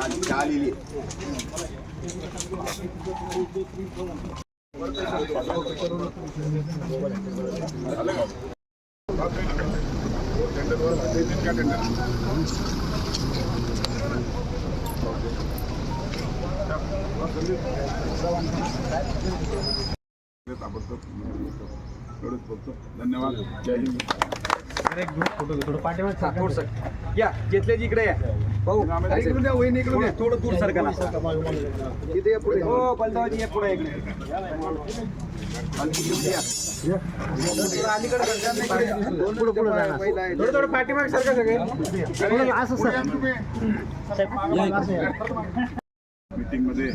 चहा लिहिली ताबडतोब एवढंच बोलतो धन्यवाद जय हिंद या घेतल्याची इकडे या. भाऊ इकडून या वहीन इकडून या थोडं दूर सरका ना इथे या पुढे हो बलदावाजी या पुढे इकडे आणखी इकडे या. थोडं अलीकडे सरका, नाही इकडे या. दोन पुढे पुढे जाणार. थोडं थोडं पाठीमाग सरका सगळे मीटिंगमध्ये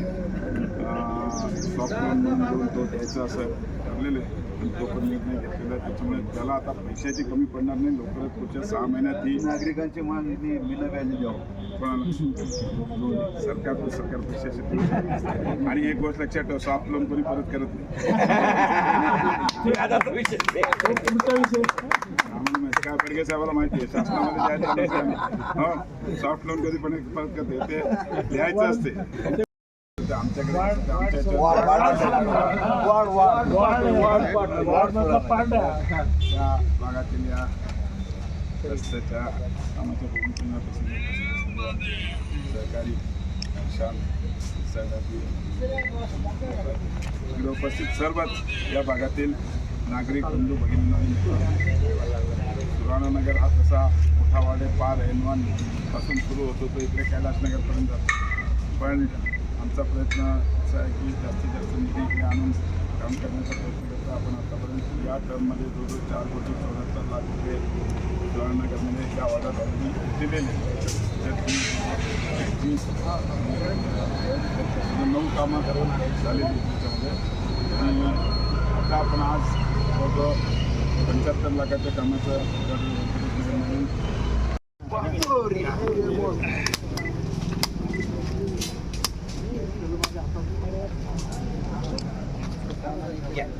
सॉफ्ट लोन म्हणून तो द्यायचा असं ठरलेलं आहे पण निर्णय घेतलेला आहे त्याच्यामुळे त्याला आता पैशाची कमी पडणार नाही लवकरच पुढच्या सहा महिन्यात ही नागरिकांची मान निधी बिना व्याजी द्यावं कोणाला सरकार तो सरकार पैशाची. आणि एक गोष्ट लक्षात ठेव सॉफ्ट लोन कोणी परत करत नाही. काय पडगे साहेबाला माहिती आहे शासनामध्ये द्यायचं. हो सॉफ्ट लोन कधी पण परत करते. ते द्यायचं असते. त्या भागातील या रस्त्याच्या कामाच्या भूमिकेपासून सहकारी शांत सहकारी इकडे उपस्थित सर्वच या भागातील नागरिक बंधू भगिनींना सुराणानगर हा तसा मोठावाडे पार एनवानपासून सुरू होतो तो इकडे कैलासनगरपर्यंत जातो पण आमचा प्रयत्न असा आहे की जास्तीत जास्त निधी इकडे आणून काम करण्याचा प्रयत्न करतो. आपण आतापर्यंत या टर्ममध्ये जवळजवळ चार कोटी चौऱ्याहत्तर लाख रुपये सुराणानगरमध्ये या वार्डात ऑलरेडी दिलेले नऊ कामं झालेली त्याच्यामध्ये. आणि आता आपण आज जवळजवळ पंच्याहत्तर लाखाच्या कामाचं म्हणून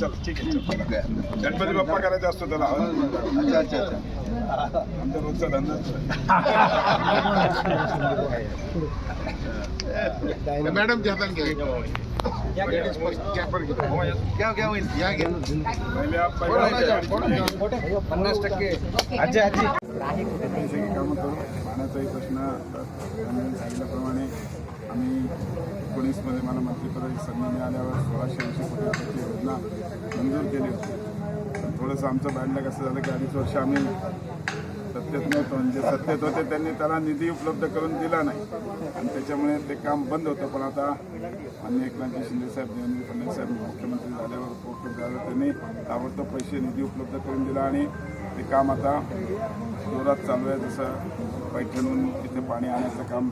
चल ठीक आहे चल. गणपती बाप्पा करायचा असतो त्याला. अच्छा अच्छा अच्छा. आमचा रोजचा धंदा. मॅडम हातात घ्या. घ्या होईल. या घ्या. पहिले आप पहिले पन्नास टक्के. पैशाची कामं करू पाण्याचाही प्रश्न. त्यांनी सांगितल्याप्रमाणे आम्ही एकोणीसमध्ये मला मंत्रिपदाची संधी मिळाल्यावर सोळाशे ऐंशी कोटी योजना मंजूर केली होती. पण थोडंसं आमचं बँडला कसं झालं की अडीच वर्ष आम्ही सत्तेत नव्हतो. म्हणजे सत्तेत होते त्यांनी त्याला निधी उपलब्ध करून दिला नाही. आणि त्याच्यामुळे ते काम बंद होतं. पण आता आम्ही एकनाथजी शिंदेसाहेब देवेंद्र फडणवीस साहेब मुख्यमंत्री झाल्यावर उपलब्ध झालं त्यांनी ताबडतोब पैसे निधी उपलब्ध करून दिला आणि ते काम आता जोरात चालू आहे. जसं पैठणहून इथे पाणी आणण्याचं काम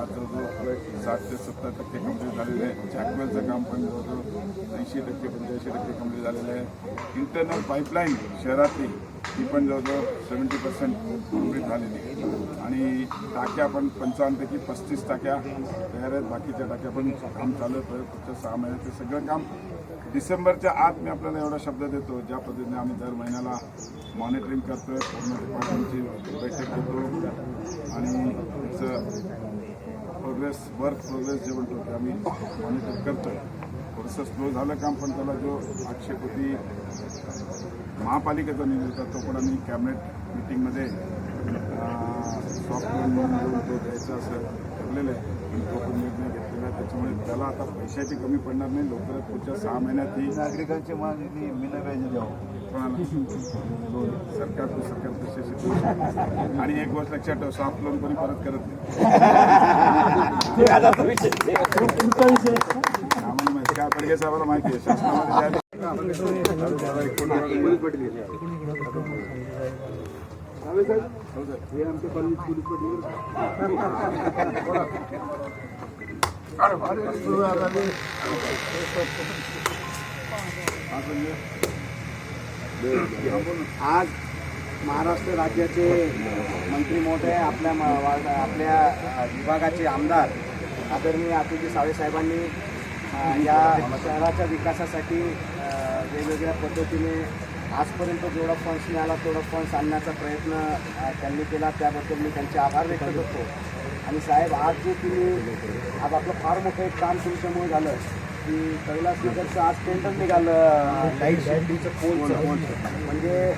आज जवळजवळ साठ ते सत्तर टक्के कंप्लीट झालेलं आहे. जॅकवेलचं काम पण जवळजवळ ऐंशी टक्के पंच्याऐंशी टक्के कंप्लीट झालेलं आहे. इंटरनल पाईपलाईन शहरातली ती पण जवळजवळ सेवन्टी पर्सेंट कंप्लीट झालेली आहे. आणि टाक्या पण पंचावन्नपैकी पस्तीस टाक्या तयार आहेत. बाकीच्या टाक्या पण काम चालू आहे. पुढच्या सहा महिन्यात ते सगळं काम. डिसेंबरच्या आत मी आपल्याला एवढा शब्द देतो ज्या पद्धतीने आम्ही दर महिन्याला मॉनिटरिंग करतोय पूर्ण डिपार्टमेंटची बैठक घेतो. आणि त्याचं प्रोग्रेस वर्क प्रोग्रेस जे म्हणतो ते आम्ही मॉनिटर करतोय. थोडंसं स्लो झालं काम पण त्याला जो आठशे कोटी महापालिकेचा निधी होता तो पण आम्ही कॅबिनेट मिटिंगमध्ये सॉफ्ट लोन म्हणून देऊन तो द्यायचा असं ठरलेलं आहे. आणि तो पण निर्णय घेतलेला आहे. त्याच्यामुळे त्याला आता पैशाची कमी पडणार नाही. लवकरच पुढच्या सहा महिन्यात ही नागरिकांची बिना व्याजी द्यावं. कोणाला सरकार तो सरकार पैशाची. आणि एक गोष्ट लक्षात ठेव सॉफ्ट लोन कोणी परत करत नाही. काय पडगे साहेबाला माहिती आहे? शासनामध्ये आज महाराष्ट्र राज्याचे मंत्री महोदय आपल्या आपल्या विभागाचे आमदार आदरणीय अतुलजी सावे साहेबांनी अ, या शहराच्या विकासासाठी वेगवेगळ्या पद्धतीने आजपर्यंत जेवढा फंड्स मिळाला तेवढा फंड्स आणण्याचा प्रयत्न त्यांनी केला. त्याबद्दल मी त्यांचे आभार व्यक्त करतो. आणि साहेब आज जे तुम्ही आज आपलं फार मोठं एक काम तुमच्यामुळे झालं की कैलासनगरचं आज टेंडर निघालं. लाइट शेडिंगचं पोलचं म्हणजे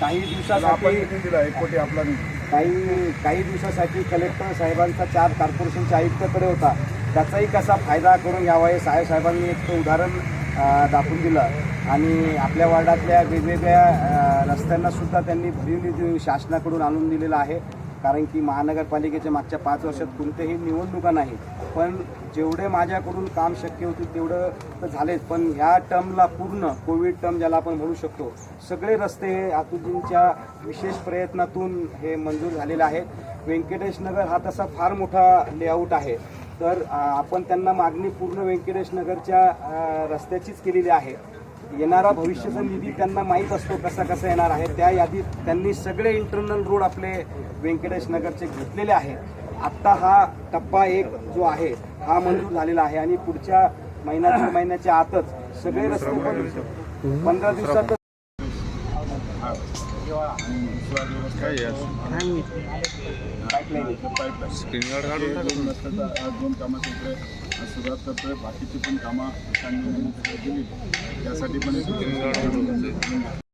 काही दिवसासाठी कोटी आपला काही काही दिवसासाठी कलेक्टर साहेबांचा चार कॉर्पोरेशनच्या आयुक्ताकडे होता. त्याचाही कसा फायदा करून घ्यावा हे साहेब साहेबांनी एक उदाहरण दाखवून दिलं. आणि आपल्या वार्डातल्या वेगवेगळ्या रस्त्यांना सुद्धा त्यांनी भरीव निधी शासनाकडून आणून दिलेला आहे. कारण की महानगरपालिकेच्या मागच्या पाच वर्षात कोणत्याही निवडणुका नाही पण जेवढे माझ्याकडून काम शक्य होते तेवढं तर झालेच. पण ह्या टर्मला पूर्ण कोविड टर्म ज्याला आपण म्हणू शकतो सगळे रस्ते हे आतुजींच्या विशेष प्रयत्नातून हे मंजूर झालेले आहेत. व्यंकटेश नगर हा तसा फार मोठा लेआउट आहे. तर आपण त्यांना मागणी पूर्ण व्यंकटेश नगरच्या रस्त्याचीच केलेली आहे. येणारा भविष्याचा निधी त्यांना माहीत असतो कसा कसा येणार आहे. त्या यादीत त्यांनी सगळे इंटरनल रोड आपले व्यंकटेश नगरचे घेतलेले आहेत. आत्ता हा टप्पा एक जो आहे हा मंजूर झालेला आहे आणि पुढच्या महिन्याच्या महिन्याच्या आतच सगळे रस्ते पंधरा दिवसातच रस्त्याचा दोन कामाचे सुरुवात करतोय बाकीची पण कामं दिली त्यासाठी पण